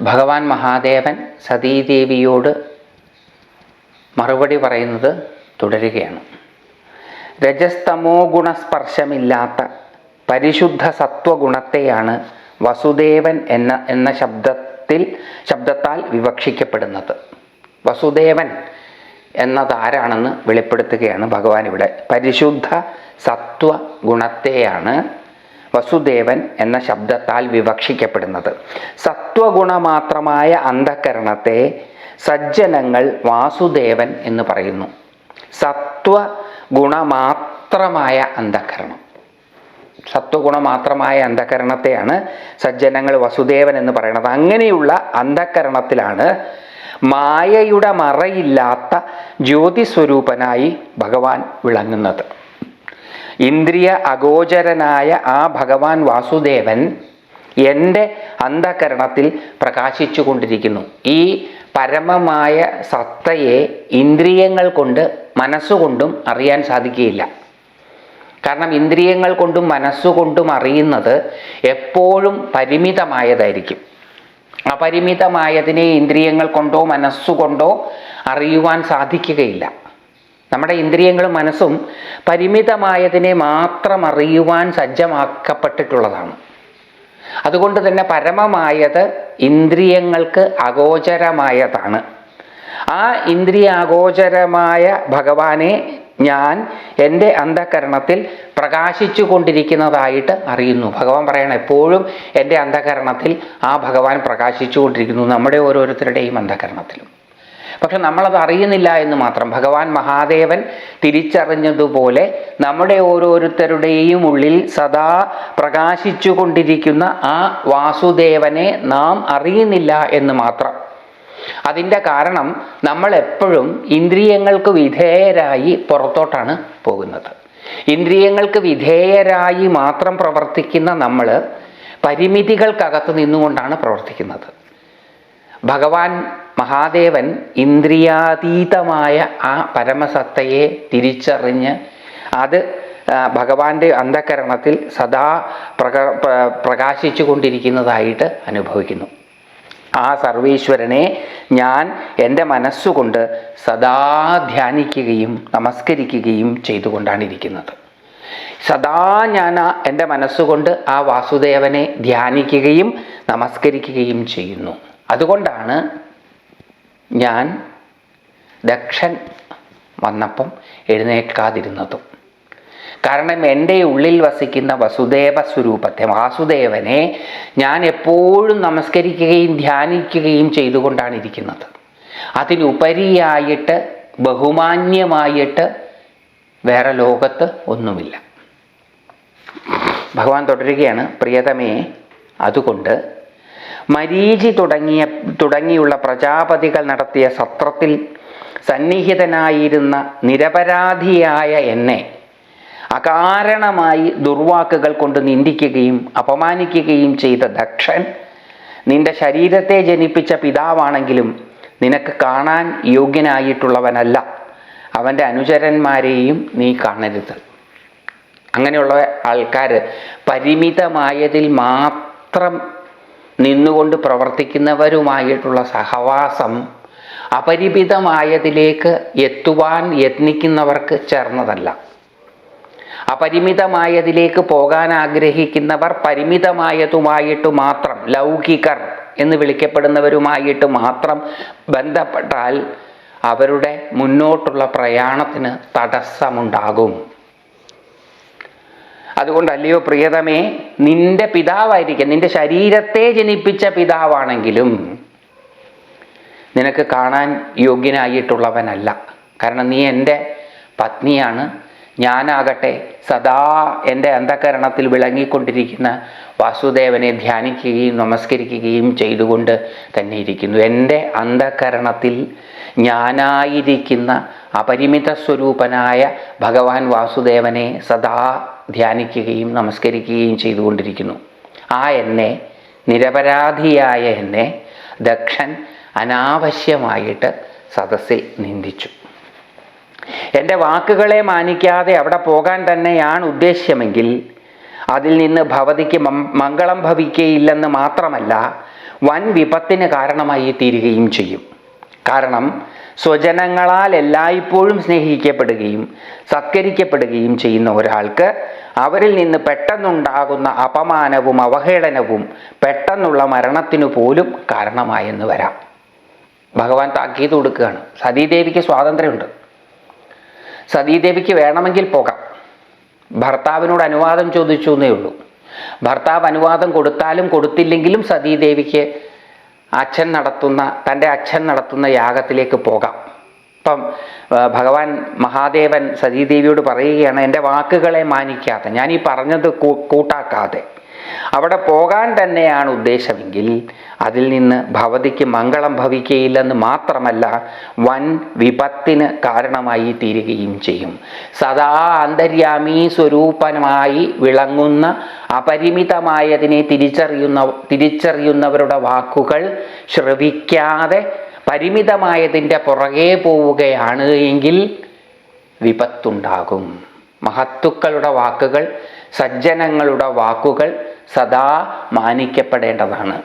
ഭഗവാൻ മഹാദേവൻ സതീദേവിയോട് മറുപടി പറയുന്നത് തുടരുകയാണ്. രജസ്തമോ ഗുണസ്പർശമില്ലാത്ത പരിശുദ്ധ സത്വഗുണത്തെയാണ് വസുദേവൻ എന്ന എന്ന ശബ്ദത്തിൽ ശബ്ദത്താൽ വിവക്ഷിക്കപ്പെടുന്നത്. വസുദേവൻ എന്നതാരാണെന്ന് വെളിപ്പെടുത്തുകയാണ് ഭഗവാൻ ഇവിടെ. പരിശുദ്ധ സത്വ ഗുണത്തെയാണ് വസുദേവൻ എന്ന ശബ്ദത്താൽ വിവക്ഷിക്കപ്പെടുന്നത്. സത്വഗുണമാത്രമായ അന്ധകരണത്തെ സജ്ജനങ്ങൾ വാസുദേവൻ എന്ന് പറയുന്നു. സത്വ ഗുണമാത്രമായ അന്ധകരണം. സത്വഗുണമാത്രമായ അന്ധകരണത്തെയാണ് സജ്ജനങ്ങൾ വസുദേവൻ എന്ന് പറയുന്നത്. അങ്ങനെയുള്ള അന്ധകരണത്തിലാണ് മായയുടെ മറയില്ലാത്ത ജ്യോതിസ്വരൂപനായി ഭഗവാൻ വിളങ്ങുന്നത്. ഇന്ദ്രിയ അഗോചരനായ ആ ഭഗവാൻ വാസുദേവൻ എന്റെ അന്ധകരണത്തിൽ പ്രകാശിച്ചു കൊണ്ടിരിക്കുന്നു ഈ പരമമായ സത്തയെ ഇന്ദ്രിയങ്ങൾ കൊണ്ട് മനസ്സുകൊണ്ടും അറിയാൻ സാധിക്കുകയില്ല. കാരണം ഇന്ദ്രിയങ്ങൾ കൊണ്ടും മനസ്സുകൊണ്ടും അറിയുന്നത് എപ്പോഴും പരിമിതമായതായിരിക്കും. അപരിമിതമായതിനെ ഇന്ദ്രിയങ്ങൾ കൊണ്ടോ മനസ്സുകൊണ്ടോ അറിയുവാൻ സാധിക്കുകയില്ല. നമ്മുടെ ഇന്ദ്രിയങ്ങളും മനസ്സും പരിമിതമായതിനെ മാത്രം അറിയുവാൻ സജ്ജമാക്കപ്പെട്ടിട്ടുള്ളതാണ്. അതുകൊണ്ട് തന്നെ പരമമായത് ഇന്ദ്രിയങ്ങൾക്ക് അഗോചരമായതാണ്. ആ ഇന്ദ്രിയാഗോചരമായ ഭഗവാനെ ഞാൻ എന്റെ അന്ധകരണത്തിൽ പ്രകാശിച്ചു കൊണ്ടിരിക്കുന്നതായിട്ട് അറിയുന്നു. ഭഗവാൻ പറയണം എപ്പോഴും എന്റെ അന്ധകരണത്തിൽ ആ ഭഗവാൻ പ്രകാശിച്ചു കൊണ്ടിരിക്കുന്നു നമ്മുടെ ഓരോരുത്തരുടെയും അന്ധകരണത്തിലും. പക്ഷെ നമ്മളത് അറിയുന്നില്ല എന്ന് മാത്രം. ഭഗവാൻ മഹാദേവൻ തിരിച്ചറിഞ്ഞതുപോലെ നമ്മുടെ ഓരോരുത്തരുടെയും ഉള്ളിൽ സദാ പ്രകാശിച്ചു കൊണ്ടിരിക്കുന്ന ആ വാസുദേവനെ നാം അറിയുന്നില്ല എന്ന് മാത്രം. അതിന്റെ കാരണം നമ്മൾ എപ്പോഴും ഇന്ദ്രിയങ്ങൾക്ക് വിധേയരായി പുറത്തോട്ടാണ് പോകുന്നത്. ഇന്ദ്രിയങ്ങൾക്ക് വിധേയരായി മാത്രം പ്രവർത്തിക്കുന്ന നമ്മൾ പരിമിതികൾക്കകത്ത് നിന്നുകൊണ്ടാണ് പ്രവർത്തിക്കുന്നത്. ഭഗവാൻ മഹാദേവൻ ഇന്ദ്രിയാതീതമായ ആ പരമസത്തയെ തിരിച്ചറിഞ്ഞ് അത് ഭഗവാന്റെ അന്ധകരണത്തിൽ സദാ പ്രക പ്രകാശിച്ചു കൊണ്ടിരിക്കുന്നതായിട്ട് അനുഭവിക്കുന്നു. ആ സർവീശ്വരനെ ഞാൻ എന്റെ മനസ്സുകൊണ്ട് സദാ ധ്യാനിക്കുകയും നമസ്കരിക്കുകയും ചെയ്തുകൊണ്ടാണ് ഇരിക്കുന്നത് സദാ ഞാൻ ആ എന്റെ മനസ്സുകൊണ്ട് ആ വാസുദേവനെ ധ്യാനിക്കുകയും നമസ്കരിക്കുകയും ചെയ്യുന്നു. അതുകൊണ്ടാണ് ഞാൻ ദക്ഷൻ വന്നപ്പം എഴുന്നേൽക്കാതിരുന്നതും. കാരണം എന്റെ ഉള്ളിൽ വസിക്കുന്ന വസുദേവ സ്വരൂപത്തെ വാസുദേവനെ ഞാൻ എപ്പോഴും നമസ്കരിക്കുകയും ധ്യാനിക്കുകയും ചെയ്തുകൊണ്ടാണ് ഇരിക്കുന്നത്. അതിനുപരിയായിട്ട് ബഹുമാന്യമായിട്ട് വേറെ ലോകത്ത് ഒന്നുമില്ല. ഭഗവാൻ തുടരുകയാണ് പ്രിയതമേ അതുകൊണ്ട് മരീചി തുടങ്ങിയ തുടങ്ങിയുള്ള പ്രജാപതികൾ നടത്തിയ സത്രത്തിൽ സന്നിഹിതനായിരുന്ന നിരപരാധിയായ എന്നെ അകാരണമായി ദുർവാക്കുകൾ കൊണ്ട് നിന്ദിക്കുകയും അപമാനിക്കുകയും ചെയ്ത ദക്ഷൻ നിന്റെ ശരീരത്തെ ജനിപ്പിച്ച പിതാവാണെങ്കിലും നിനക്ക് കാണാൻ യോഗ്യനായിട്ടുള്ളവനല്ല. അവന്റെ അനുചരന്മാരെയും നീ കാണരുത്. അങ്ങനെയുള്ള ആൾക്കാർ പരിമിതമായതിൽ മാത്രം നിന്നുകൊണ്ട് പ്രവർത്തിക്കുന്നവരുമായിട്ടുള്ള സഹവാസം അപരിമിതമായതിലേക്ക് എത്തുവാൻ യത്നിക്കുന്നവർക്ക് ചേർന്നതല്ല. അപരിമിതമായതിലേക്ക് പോകാൻ ആഗ്രഹിക്കുന്നവർ പരിമിതമായതുമായിട്ട് മാത്രം ലൗകികർ എന്ന് വിളിക്കപ്പെടുന്നവരുമായിട്ട് മാത്രം ബന്ധപ്പെട്ടാൽ അവരുടെ മുന്നോട്ടുള്ള പ്രയാണത്തിന് തടസ്സമുണ്ടാകും. അതുകൊണ്ടല്ലയോ പ്രിയതമേ നിന്റെ പിതാവായിരിക്കും നിന്റെ ശരീരത്തെ ജനിപ്പിച്ച പിതാവാണെങ്കിലും നിനക്ക് കാണാൻ യോഗ്യനായിട്ടുള്ളവനല്ല. കാരണം നീ എന്റെ പത്നിയാണ്. ഞാനാകട്ടെ സദാ എന്റെ അന്ധകരണത്തിൽ വിളങ്ങിക്കൊണ്ടിരിക്കുന്ന വാസുദേവനെ ധ്യാനിക്കുകയും നമസ്കരിക്കുകയും ചെയ്തുകൊണ്ട് തന്നെ ഇരിക്കുന്നു എന്റെ അന്ധകരണത്തിൽ ഞാനായിരിക്കുന്ന അപരിമിത സ്വരൂപനായ ഭഗവാൻ വാസുദേവനെ സദാ ധ്യാനിക്കുകയും നമസ്കരിക്കുകയും ചെയ്തുകൊണ്ടിരിക്കുന്നു. ആ എന്നെ നിരപരാധിയായ എന്നെ ദക്ഷൻ അനാവശ്യമായിട്ട് സദസ്സിൽ നിന്ദിച്ചു. എന്റെ വാക്കുകളെ മാനിക്കാതെ അവിടെ പോകാൻ തന്നെയാണ് ഉദ്ദേശ്യമെങ്കിൽ അതിൽ നിന്ന് ഭവതിക്ക് മംഗളം ഭവിക്കുകയില്ലെന്ന് മാത്രമല്ല വൻ വിപത്തിന് കാരണമായി തീരുകയും ചെയ്യും. കാരണം സ്വജനങ്ങളാൽ എല്ലായ്പ്പോഴും സ്നേഹിക്കപ്പെടുകയും സത്കരിക്കപ്പെടുകയും ചെയ്യുന്ന ഒരാൾക്ക് അവരിൽ നിന്ന് പെട്ടെന്നുണ്ടാകുന്ന അപമാനവും അവഹേളനവും പെട്ടെന്നുള്ള മരണത്തിനു പോലും കാരണമായെന്ന് വരാം. ഭഗവാൻ താക്കീത് കൊടുക്കുകയാണ്. സതീദേവിക്ക് സ്വാതന്ത്ര്യമുണ്ട്. സതീദേവിക്ക് വേണമെങ്കിൽ പോകാം. ഭർത്താവിനോട് അനുവാദം ചോദിച്ചു എന്നേ ഉള്ളൂ. ഭർത്താവ് അനുവാദം കൊടുത്താലും കൊടുത്തില്ലെങ്കിലും സതീദേവിക്ക് അച്ഛൻ നടത്തുന്ന തന്റെ അച്ഛൻ നടത്തുന്ന യാഗത്തിലേക്ക് പോകാം. ഇപ്പം ഭഗവാൻ മഹാദേവൻ സതീദേവിയോട് പറയുകയാണ് എന്റെ വാക്കുകളെ മാനിക്കാതെ ഞാൻ ഈ പറഞ്ഞത് കൂട്ടാക്കാതെ. അവിടെ പോകാൻ തന്നെയാണ് ഉദ്ദേശമെങ്കിൽ അതിൽ നിന്ന് ഭവതിക്ക് മംഗളം ഭവിക്കുകയില്ലെന്ന് മാത്രമല്ല വൻ വിപത്തിന് കാരണമായി തീരുകയും ചെയ്യും. സദാ അന്തര്യാമി സ്വരൂപനമായി വിളങ്ങുന്ന അപരിമിതമായതിനെ തിരിച്ചറിയുന്ന തിരിച്ചറിയുന്നവരുടെ വാക്കുകൾ ശ്രവിക്കാതെ പരിമിതമായതിന്റെ പുറകെ പോവുകയാണ് എങ്കിൽ വിപത്തുണ്ടാകും. മഹത്തുക്കളുടെ വാക്കുകൾ സജ്ജനങ്ങളുടെ വാക്കുകൾ സദാ മാനിക്കപ്പെടേണ്ടതാണ്.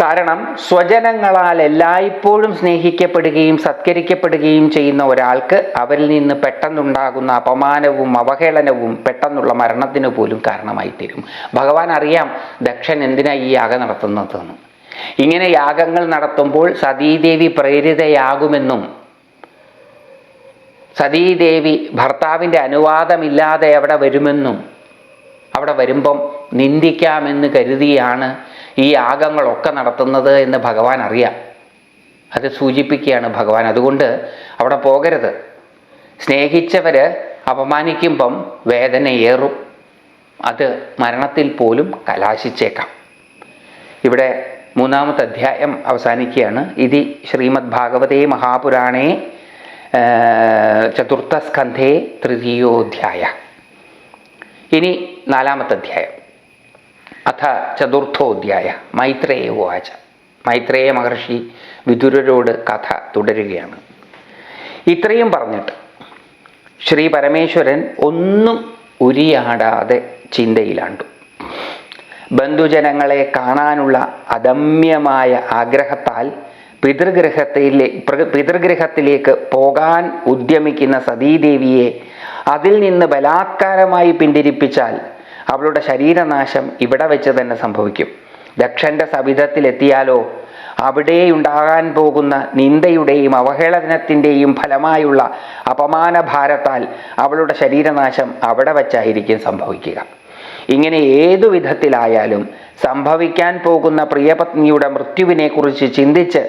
കാരണം സ്വജനങ്ങളാൽ എല്ലായ്പ്പോഴും സ്നേഹിക്കപ്പെടുകയും സത്കരിക്കപ്പെടുകയും ചെയ്യുന്ന ഒരാൾക്ക് അവരിൽ നിന്ന് പെട്ടെന്നുണ്ടാകുന്ന അപമാനവും അവഹേളനവും പെട്ടെന്നുള്ള മരണത്തിന് പോലും കാരണമായി തീരും ഭഗവാൻ അറിയാം ദക്ഷൻ എന്തിനാ ഈ യാഗം നടത്തുന്നതെന്ന്. ഇങ്ങനെ യാഗങ്ങൾ നടത്തുമ്പോൾ സതീദേവി പ്രേരിതയാകുമെന്നും സതീദേവി ഭർത്താവിന്റെ അനുവാദമില്ലാതെ അവിടെ വരുമെന്നും അവിടെ വരുമ്പം നിന്ദിക്കാമെന്ന് കരുതിയാണ് ഈ യാഗങ്ങളൊക്കെ നടത്തുന്നത് എന്ന് ഭഗവാൻ അറിയാം. അത് സൂചിപ്പിക്കുകയാണ് ഭഗവാൻ. അതുകൊണ്ട് അവിടെ പോകരുത്. സ്നേഹിച്ചവർ അപമാനിക്കുമ്പം വേദനയേറും അത് മരണത്തിൽ പോലും കലാശിച്ചേക്കാം. ഇവിടെ മൂന്നാമത്തെ അധ്യായം അവസാനിക്കുകയാണ്. ഇത് ശ്രീമദ് ഭാഗവതേ മഹാപുരാണേ ചതുർത്ഥ ചതുർത്ഥസ്കന്ധേ തൃതീയോധ്യായ. ഇനി നാലാമത്തെ അധ്യായം അഥ ചതുർത്ഥോധ്യായ മൈത്രേയ ഉവാച. മൈത്രേയ മഹർഷി വിദുരരോട് കഥ തുടരുകയാണ്. ഇത്രയും പറഞ്ഞിട്ട് ശ്രീ പരമേശ്വരൻ ഒന്നും ഉരിയാടാതെ ചിന്തയിലാണ്ടു. ബന്ധുജനങ്ങളെ കാണാനുള്ള അദമ്യമായ ആഗ്രഹത്താൽ പിതൃഗൃഹത്തിലെ പിതൃഗ്രഹത്തിലേക്ക് പോകാൻ ഉദ്യമിക്കുന്ന സതീദേവിയെ അതിൽ നിന്ന് ബലാത്കാരമായി പിന്തിരിപ്പിച്ചാൽ അവളുടെ ശരീരനാശം ഇവിടെ വെച്ച് തന്നെ സംഭവിക്കും. ദക്ഷന്റെ സവിധത്തിലെത്തിയാലോ അവിടെയുണ്ടാകാൻ പോകുന്ന നിന്ദയുടെയും അവഹേളനത്തിന്റെയും ഫലമായുള്ള അപമാനഭാരത്താൽ അവളുടെ ശരീരനാശം അവിടെ വച്ചായിരിക്കും സംഭവിക്കുക. ഇങ്ങനെ ഏതു വിധത്തിലായാലും സംഭവിക്കാൻ പോകുന്ന പ്രിയപത്നിയുടെ മൃത്യുവിനെക്കുറിച്ച് ചിന്തിച്ച്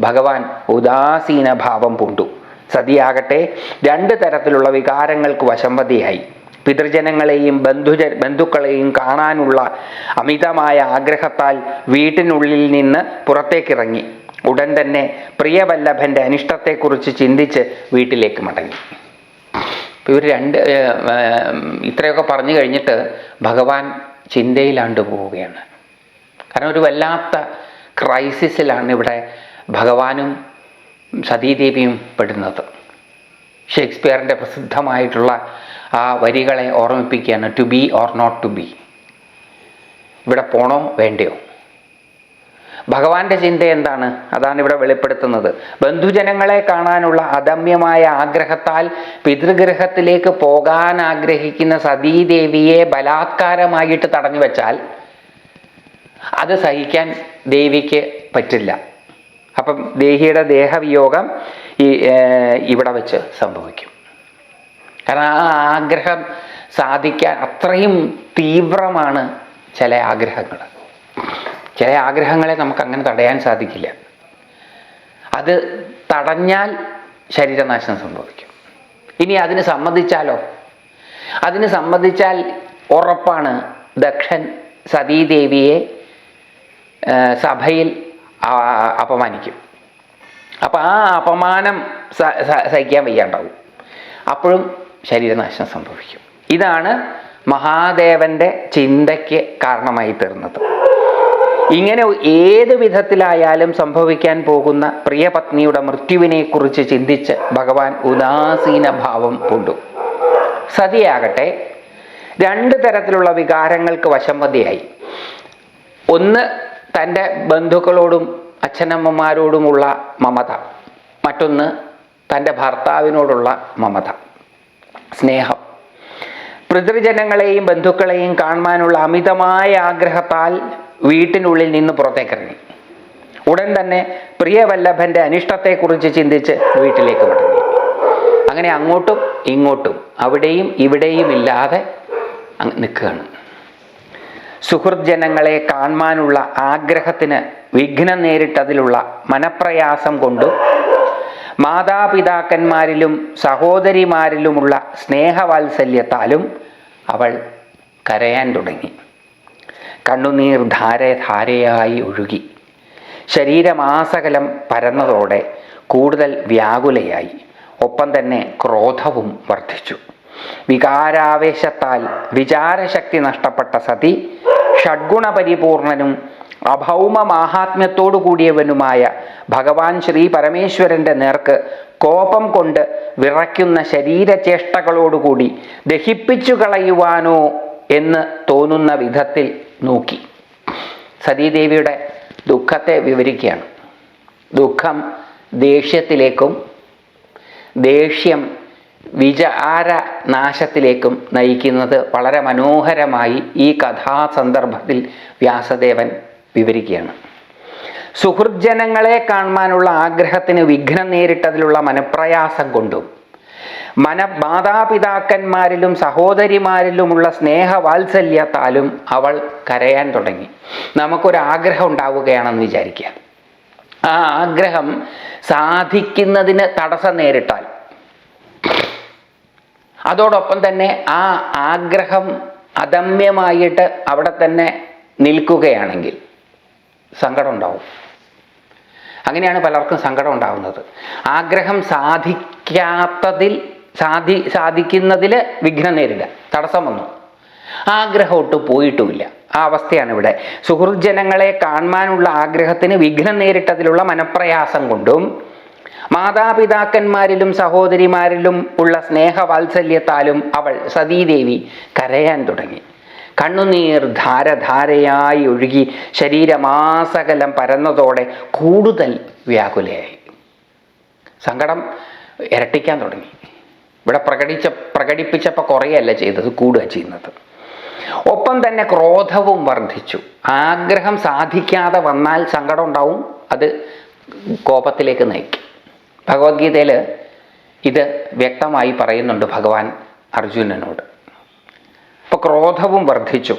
ഭഗവാൻ ഉദാസീന ഭാവം പൂണ്ടു. സതിയാകട്ടെ. രണ്ട് തരത്തിലുള്ള വികാരങ്ങൾക്ക് വശംവതിയായി. പിതൃജനങ്ങളെയും ബന്ധുജ ബന്ധുക്കളെയും കാണാനുള്ള അമിതമായ ആഗ്രഹത്താൽ വീട്ടിനുള്ളിൽ നിന്ന് പുറത്തേക്കിറങ്ങി. ഉടൻ തന്നെ പ്രിയവല്ലഭന്റെ അനിഷ്ടത്തെക്കുറിച്ച് ചിന്തിച്ച് വീട്ടിലേക്ക് മടങ്ങി. ഇവർ രണ്ട് ഇത്രയൊക്കെ പറഞ്ഞു കഴിഞ്ഞിട്ട് ഭഗവാൻ ചിന്തയിലാണ്ട് പോവുകയാണ്. കാരണം ഒരു വല്ലാത്ത ക്രൈസിസിലാണ് ഇവിടെ ഭഗവാനും സതീദേവിയും പെടുന്നത്. ഷേക്സ്പിയറിന്റെ പ്രസിദ്ധമായിട്ടുള്ള ആ വരികളെ ഓർമ്മിപ്പിക്കുകയാണ് to be or not to be ഇവിടെ പോണോ വേണ്ടയോ? ഭഗവാന്റെ ചിന്ത എന്താണ്? അതാണ് ഇവിടെ വെളിപ്പെടുത്തുന്നത്. ബന്ധുജനങ്ങളെ കാണാനുള്ള അദമ്യമായ ആഗ്രഹത്താൽ പിതൃഗൃഹത്തിലേക്ക് പോകാൻ ആഗ്രഹിക്കുന്ന സതീദേവിയെ ബലാത്കാരമായിട്ട് തടഞ്ഞു വെച്ചാൽ അത് സഹിക്കാൻ ദേവിക്ക് പറ്റില്ല. അപ്പം ദേഹിയുടെ ദേഹവിയോഗം ഈ ഇവിടെ വെച്ച് സംഭവിക്കും. കാരണം ആ ആഗ്രഹം സാധിക്കാൻ അത്രയും തീവ്രമാണ് ചില ആഗ്രഹങ്ങൾ. ചില ആഗ്രഹങ്ങളെ നമുക്ക് അങ്ങനെ തടയാൻ സാധിക്കില്ല. അത് തടഞ്ഞാൽ ശരീരനാശം സംഭവിക്കും. ഇനി അതിന് സമ്മതിച്ചാലോ? അതിന് സമ്മതിച്ചാൽ ഉറപ്പാണ് ദക്ഷൻ സതീദേവിയെ സഭയിൽ അപമാനിക്കും. അപ്പോൾ ആ അപമാനം സഹിക്കാൻ വയ്യാണ്ടാവും. അപ്പോഴും ശരീരനാശം സംഭവിക്കും. ഇതാണ് മഹാദേവന്റെ ചിന്തയ്ക്ക് കാരണമായി തീർന്നത്. ഇങ്ങനെ ഏത് വിധത്തിലായാലും സംഭവിക്കാൻ പോകുന്ന പ്രിയപത്നിയുടെ മൃത്യുവിനെ കുറിച്ച് ചിന്തിച്ച് ഭഗവാൻ ഉദാസീന ഭാവം കൊണ്ടു സതിയാകട്ടെ രണ്ട് തരത്തിലുള്ള വികാരങ്ങൾക്ക് വശംവതിയായി ഒന്ന് തന്റെ ബന്ധുക്കളോടും അച്ഛനമ്മമാരോടുമുള്ള മമത. മറ്റൊന്ന് തന്റെ ഭർത്താവിനോടുള്ള മമത. സ്നേഹം. പിതൃജനങ്ങളെയും ബന്ധുക്കളെയും കാണുവാനുള്ള അമിതമായ ആഗ്രഹത്താൽ വീട്ടിനുള്ളിൽ നിന്ന് പുറത്തേക്കിറങ്ങി ഉടൻ തന്നെ പ്രിയവല്ലഭന്റെ അനിഷ്ടത്തെക്കുറിച്ച് ചിന്തിച്ച് വീട്ടിലേക്ക് മടങ്ങി. അങ്ങനെ അങ്ങോട്ടും ഇങ്ങോട്ടും അവിടെയും ഇവിടെയും ഇല്ലാതെ നിൽക്കുകയാണ്. സുഹൃത് ജനങ്ങളെ കാണുവാനുള്ള ആഗ്രഹത്തിന് വിഘ്നം നേരിട്ടതിലുള്ള മനപ്രയാസം കൊണ്ടും മാതാപിതാക്കന്മാരിലും സഹോദരിമാരിലുമുള്ള സ്നേഹവാത്സല്യത്താലും അവൾ കരയാൻ തുടങ്ങി. കണ്ണുനീർ ധാര ധാരയായി ഒഴുകി. ശരീരമാസകലം പരന്നതോടെ കൂടുതൽ വ്യാകുലയായി. ഒപ്പം തന്നെ ക്രോധവും വർദ്ധിച്ചു. വികാരാവേശത്താൽ വിചാരശക്തി നഷ്ടപ്പെട്ട സതി ഷഡ്ഗുണപരിപൂർണനും അഭൗമ മാഹാത്മ്യത്തോടു കൂടിയവനുമായ ഭഗവാൻ ശ്രീ പരമേശ്വരന്റെ നേർക്ക് കോപം കൊണ്ട് വിറയ്ക്കുന്ന ശരീരചേഷ്ടകളോടുകൂടി ദഹിപ്പിച്ചു കളയുവാനോ എന്ന് തോന്നുന്ന വിധത്തിൽ നോക്കി. സതീദേവിയുടെ ദുഃഖത്തെ വിവരിക്കുകയാണ്. ദുഃഖം ദേഷ്യത്തിലേക്കും ദേഷ്യം വിചാര നാശത്തിലേക്കും നയിക്കുന്നത് വളരെ മനോഹരമായി ഈ കഥാസന്ദർഭത്തിൽ വ്യാസദേവൻ വിവരിക്കുകയാണ്. സുഹൃജ്ജനങ്ങളെ കാണുവാനുള്ള ആഗ്രഹത്തിന് വിഘ്നം നേരിട്ടതിലുള്ള മനപ്രയാസം കൊണ്ടും മന മാതാപിതാക്കന്മാരിലും സഹോദരിമാരിലുമുള്ള സ്നേഹവാത്സല്യത്താലും അവൾ കരയാൻ തുടങ്ങി. നമുക്കൊരാഗ്രഹം ഉണ്ടാവുകയാണെന്ന് വിചാരിക്കുക. ആ ആഗ്രഹം സാധിക്കുന്നതിന് തടസ്സം നേരിട്ടാൽ അതോടൊപ്പം തന്നെ ആ ആഗ്രഹം അദമ്യമായിട്ട് അവിടെ തന്നെ നിൽക്കുകയാണെങ്കിൽ സങ്കടം ഉണ്ടാവും. അങ്ങനെയാണ് പലർക്കും സങ്കടം ഉണ്ടാവുന്നത്. ആഗ്രഹം സാധിക്കാത്തതിൽ സാധി സാധിക്കുന്നതിൽ വിഘ്നം നേരിടുക. തടസ്സം വന്നു. ആഗ്രഹം ഒട്ട് പോയിട്ടുമില്ല. ആ അവസ്ഥയാണ് ഇവിടെ സുഹൃജനങ്ങളെ കാണുവാനുള്ള ആഗ്രഹത്തിന് വിഘ്നം നേരിട്ടതിലുള്ള മനപ്രയാസം കൊണ്ടും മാതാപിതാക്കന്മാരിലും സഹോദരിമാരിലും ഉള്ള സ്നേഹവാത്സല്യത്താലും അവൾ സതീദേവി കരയാൻ തുടങ്ങി. കണ്ണുനീർ ധാരധാരയായി ഒഴുകി ശരീരമാസകലം പരന്നതോടെ കൂടുതൽ വ്യാകുലയായി. സങ്കടം ഇരട്ടിക്കാൻ തുടങ്ങി. ഇവിടെ പ്രകടിച്ച പ്രകടിപ്പിച്ചപ്പോൾ കുറേയല്ല ചെയ്തത് കൂടുക ചെയ്യുന്നത്. ഒപ്പം തന്നെ ക്രോധവും വർദ്ധിച്ചു. ആഗ്രഹം സാധിക്കാതെ വന്നാൽ സങ്കടം ഉണ്ടാവും. അത് കോപത്തിലേക്ക് നയിക്കും. ഭഗവത്ഗീതയിൽ ഇത് വ്യക്തമായി പറയുന്നുണ്ട് ഭഗവാൻ അർജുനനോട്. അപ്പോൾ ക്രോധവും വർദ്ധിച്ചു.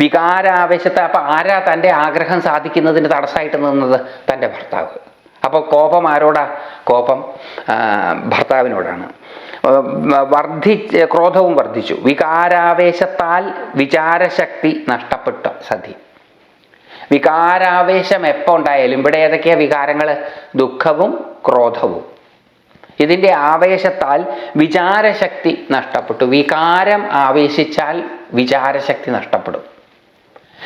വികാരാവേശത്തെ അപ്പോൾ ആരാ തന്റെ ആഗ്രഹം സാധിക്കുന്നതിന് തടസ്സമായിട്ട് നിന്നത്? തന്റെ ഭർത്താവ്. അപ്പോൾ കോപം ആരോടാ? കോപം ഭർത്താവിനോടാണ്. വർദ്ധി ക്രോധവും വർദ്ധിച്ചു. വികാരാവേശത്താൽ വിചാരശക്തി നഷ്ടപ്പെട്ട സതി. വികാരാവേശം എപ്പോൾ ഉണ്ടായാലും ഇവിടെ ഏതൊക്കെയാണ് വികാരങ്ങൾ ദുഃഖവും ക്രോധവും. ഇതിന്റെ ആവേശത്താൽ വിചാരശക്തി നഷ്ടപ്പെട്ടു. വികാരം ആവേശിച്ചാൽ വിചാരശക്തി നഷ്ടപ്പെടും.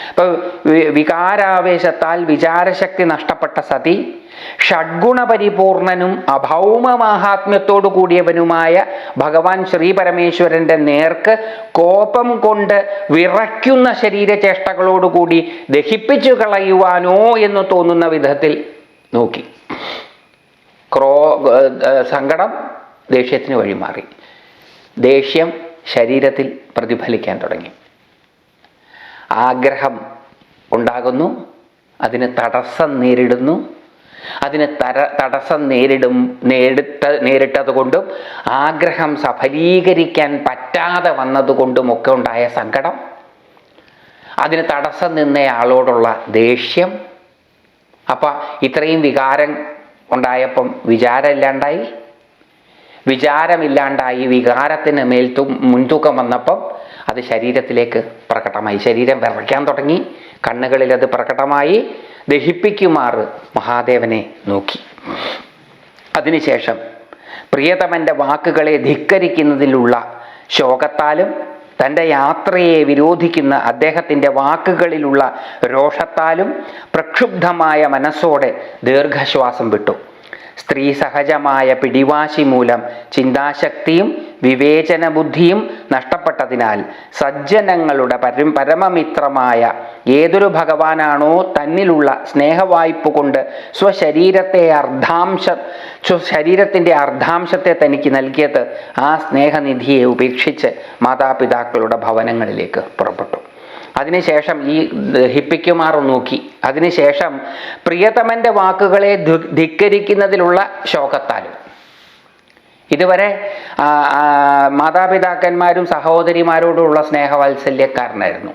അപ്പോൾ വികാരാവേശത്താൽ വിചാരശക്തി നഷ്ടപ്പെട്ട സതി ഷഡ്ഗുണപരിപൂർണനും അഭൗമ മാഹാത്മ്യത്തോടു കൂടിയവനുമായ ഭഗവാൻ ശ്രീ പരമേശ്വരന്റെ നേർക്ക് കോപം കൊണ്ട് വിറയ്ക്കുന്ന ശരീരചേഷ്ടകളോടുകൂടി ദഹിപ്പിച്ചു കളയുവാനോ എന്ന് തോന്നുന്ന വിധത്തിൽ നോക്കി. ക്രോ സങ്കടം ദേഷ്യത്തിന് വഴിമാറി. ദേഷ്യം ശരീരത്തിൽ പ്രതിഫലിക്കാൻ തുടങ്ങി. ആഗ്രഹം ഉണ്ടാകുന്നു അതിന് തടസ്സം നേരിടുന്നു അതിന് തര തടസ്സം നേരിടും നേരിട്ട നേരിട്ടതുകൊണ്ടും ആഗ്രഹം സഫലീകരിക്കാൻ പറ്റാതെ വന്നതുകൊണ്ടും ഒക്കെ ഉണ്ടായ സങ്കടം. അതിന് തടസ്സം നിന്നയാളോടുള്ള ദേഷ്യം. അപ്പം ഇത്രയും വികാരം ഉണ്ടായപ്പം വിചാരം ഇല്ലാണ്ടായി വിചാരമില്ലാണ്ടായി വികാരത്തിന് മേൽ തു മുൻതൂക്കം വന്നപ്പം അത് ശരീരത്തിലേക്ക് പ്രകടമായി. ശരീരം വിറയ്ക്കാൻ തുടങ്ങി. കണ്ണുകളിൽ അത് പ്രകടമായി. ദഹിപ്പിക്കുമാറ് മഹാദേവനെ നോക്കി. അതിനുശേഷം പ്രിയതമന്റെ വാക്കുകളെ ധിക്കരിക്കുന്നതിലുള്ള ശോകത്താലും തന്റെ യാത്രയെ വിരോധിക്കുന്ന അദ്ദേഹത്തിന്റെ വാക്കുകളിലുള്ള രോഷത്താലും പ്രക്ഷുബ്ധമായ മനസ്സോടെ ദീർഘശ്വാസം വിട്ടു. സ്ത്രീ സഹജമായ പിടിവാശി മൂലം ചിന്താശക്തിയും വിവേചന ബുദ്ധിയും നഷ്ടപ്പെട്ടതിനാൽ സജ്ജനങ്ങളുടെ പരം പരമമിത്രമായ ഏതൊരു ഭഗവാനാണോ തന്നിലുള്ള സ്നേഹവായ്പ കൊണ്ട് സ്വശരീരത്തെ അർദ്ധാംശ സ്വശരീരത്തിന്റെ അർദ്ധാംശത്തെ തനിക്ക് നൽകിയത് ആ സ്നേഹനിധിയെ ഉപേക്ഷിച്ച് മാതാപിതാക്കളുടെ ഭവനങ്ങളിലേക്ക് പുറപ്പെട്ടു. അതിനുശേഷം ഈ ഹിപ്പിക്കുമാർ നോക്കി. അതിനുശേഷം പ്രിയതമന്റെ വാക്കുകളെ ധിക്കരിക്കുന്നതിലുള്ള ശോകത്താലും. ഇതുവരെ മാതാപിതാക്കന്മാരും സഹോദരിമാരോടുള്ള സ്നേഹവാത്സല്യക്കാരനായിരുന്നു.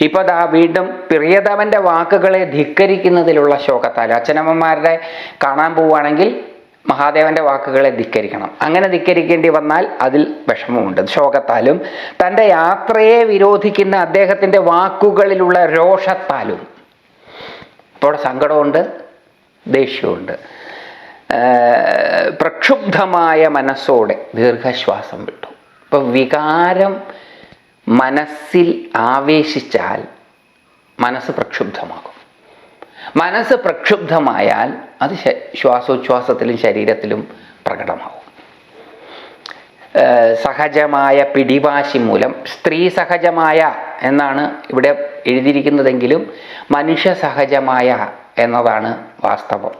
ഇപ്പോൾ ദാ വീണ്ടും പ്രിയതമന്റെ വാക്കുകളെ ധിക്കരിക്കുന്നതിലുള്ള ശോകത്താലും. അച്ഛനമ്മമാരുടെ കാണാൻ പോവുകയാണെങ്കിൽ മഹാദേവന്റെ വാക്കുകളെ ധിക്കരിക്കണം. അങ്ങനെ ധിക്കരിക്കേണ്ടി വന്നാൽ അതിൽ വിഷമമുണ്ട്. ശോകത്താലും തന്റെ യാത്രയെ വിരോധിക്കുന്ന അദ്ദേഹത്തിന്റെ വാക്കുകളിലുള്ള രോഷത്താലും ഇപ്പോൾ സങ്കടമുണ്ട് ദേഷ്യമുണ്ട്. പ്രക്ഷുബ്ധമായ മനസ്സോടെ ദീർഘശ്വാസം വിട്ടു. ഇപ്പം വികാരം മനസ്സിൽ ആവേശിച്ചാൽ മനസ്സ് പ്രക്ഷുബ്ധമാകും. മനസ്സ് പ്രക്ഷുബ്ധമായാൽ അത് ശ്വാസോച്ഛ്വാസത്തിലും ശരീരത്തിലും പ്രകടമാവും. സഹജമായ പിടിവാശി മൂലം സ്ത്രീ സഹജമായ എന്നാണ് ഇവിടെ എഴുതിയിരിക്കുന്നതെങ്കിലും മനുഷ്യ സഹജമായ എന്നതാണ് വാസ്തവം.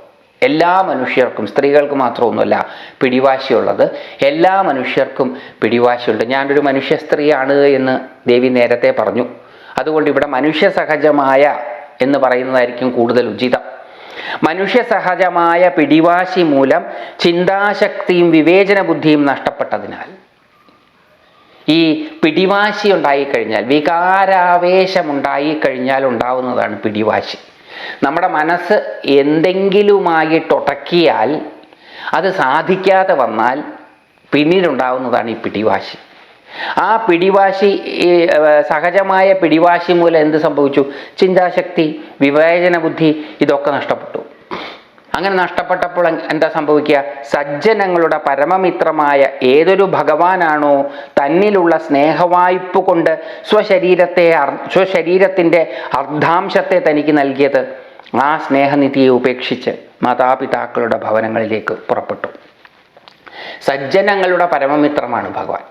എല്ലാ മനുഷ്യർക്കും സ്ത്രീകൾക്ക് മാത്രമൊന്നുമല്ല പിടിവാശിയുള്ളത്. എല്ലാ മനുഷ്യർക്കും പിടിവാശിയുണ്ട്. ഞാനൊരു മനുഷ്യ സ്ത്രീയാണ് എന്ന് ദേവി നേരത്തെ പറഞ്ഞു. അതുകൊണ്ട് ഇവിടെ മനുഷ്യ സഹജമായ എന്ന് പറയുന്നതായിരിക്കും കൂടുതൽ ഉചിതം. മനുഷ്യ സഹജമായ പിടിവാശി മൂലം ചിന്താശക്തിയും വിവേചന ബുദ്ധിയും നഷ്ടപ്പെട്ടതിനാൽ ഈ പിടിവാശി ഉണ്ടായിക്കഴിഞ്ഞാൽ വികാരാവേശമുണ്ടായിക്കഴിഞ്ഞാൽ ഉണ്ടാവുന്നതാണ് പിടിവാശി. നമ്മുടെ മനസ്സ് എന്തെങ്കിലുമായിട്ടൊടക്കിയാൽ അത് സാധിക്കാതെ വന്നാൽ പിന്നീടുണ്ടാവുന്നതാണ് ഈ പിടിവാശി. ആ പിടിവാശി സഹജമായ പിടിവാശി മൂലം എന്ത് സംഭവിച്ചു? ചിന്താശക്തി വിവേചന ബുദ്ധി ഇതൊക്കെ നഷ്ടപ്പെട്ടു. അങ്ങനെ നഷ്ടപ്പെട്ടപ്പോൾ എന്താ സംഭവിക്കുക? സജ്ജനങ്ങളുടെ പരമമിത്രമായ ഏതൊരു ഭഗവാനാണോ തന്നിലുള്ള സ്നേഹവായ്പ കൊണ്ട് സ്വശരീരത്തെ സ്വശരീരത്തിന്റെ അർദ്ധാംശത്തെ തനിക്ക് നൽകിയത്. ആ സ്നേഹനിധിയെ ഉപേക്ഷിച്ച് മാതാപിതാക്കളുടെ ഭവനങ്ങളിലേക്ക് പുറപ്പെട്ടു. സജ്ജനങ്ങളുടെ പരമമിത്രമാണ് ഭഗവാൻ.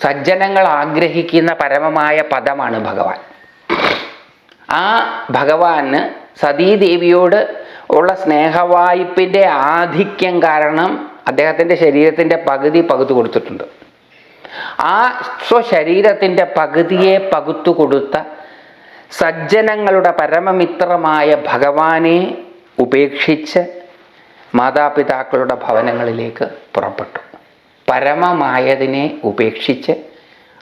സജ്ജനങ്ങൾ ആഗ്രഹിക്കുന്ന പരമമായ പദമാണ് ഭഗവാൻ. ആ ഭഗവാന് സതീദേവിയോട് ഉള്ള സ്നേഹവായ്പിന്റെ ആധിക്യം കാരണം അദ്ദേഹത്തിന്റെ ശരീരത്തിന്റെ പകുതി പകുത്തു കൊടുത്തിട്ടുണ്ട്. ആ സ്വശരീരത്തിന്റെ പകുതിയെ പകുത്തു കൊടുത്ത സജ്ജനങ്ങളുടെ പരമമിത്രമായ ഭഗവാനെ ഉപേക്ഷിച്ച് മാതാപിതാക്കളുടെ ഭവനങ്ങളിലേക്ക് പുറപ്പെട്ടു. പരമമായതിനെ ഉപേക്ഷിച്ച്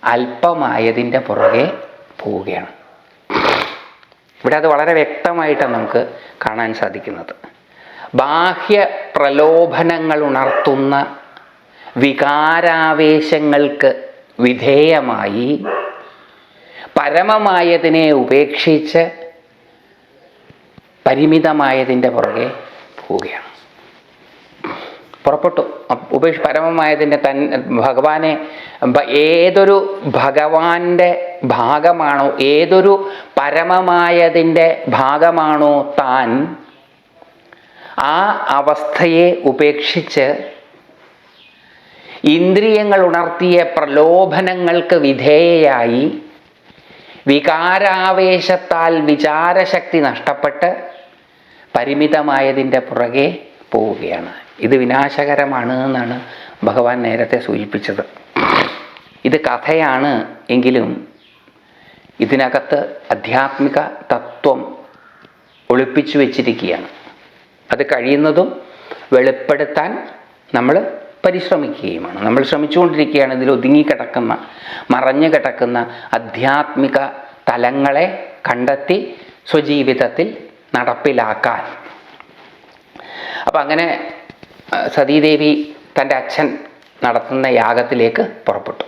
അല്പമായതിന്റെ പുറകെ പോവുകയാണ്. ഇവിടെ അത് വളരെ വ്യക്തമായിട്ടാണ് നമുക്ക് കാണാൻ സാധിക്കുന്നത്. ബാഹ്യ പ്രലോഭനങ്ങൾ ഉണർത്തുന്ന വികാരാവേശങ്ങൾക്ക് വിധേയമായി പരമമായതിനെ ഉപേക്ഷിച്ച് പരിമിതമായതിന്റെ പുറകെ പോവുകയാണ്. പുറപ്പെട്ടു. ഉപേക്ഷ പരമമായതിന്റെ തൻ ഭഗവാനെ ഏതൊരു ഭഗവാന്റെ ഭാഗമാണോ ഏതൊരു പരമമായതിന്റെ ഭാഗമാണോ താൻ ആ അവസ്ഥയെ ഉപേക്ഷിച്ച് ഇന്ദ്രിയങ്ങൾ ഉണർത്തിയ പ്രലോഭനങ്ങൾക്ക് വിധേയയായി വികാരാവേശത്താൽ വിചാരശക്തി നഷ്ടപ്പെട്ട് പരിമിതമായതിന്റെ പുറകെ പോവുകയാണ്. ഇത് വിനാശകരമാണ് എന്നാണ് ഭഗവാൻ നേരത്തെ സൂചിപ്പിച്ചത്. ഇത് കഥയാണ് എങ്കിലും ഇതിനകത്ത് ആധ്യാത്മിക തത്വം ഒളിപ്പിച്ചു വച്ചിരിക്കുകയാണ്. അത് കഴിയുന്നതും വെളിപ്പെടുത്താൻ നമ്മൾ പരിശ്രമിക്കുകയുമാണ്. നമ്മൾ ശ്രമിച്ചുകൊണ്ടിരിക്കുകയാണ് ഇതിൽ ഒതുങ്ങിക്കിടക്കുന്ന മറഞ്ഞു കിടക്കുന്ന ആധ്യാത്മിക തലങ്ങളെ കണ്ടെത്തി സ്വജീവിതത്തിൽ നടപ്പിലാക്കാൻ. അപ്പം അങ്ങനെ സതീദേവി തന്റെ അച്ഛൻ നടത്തുന്ന യാഗത്തിലേക്ക് പുറപ്പെട്ടു.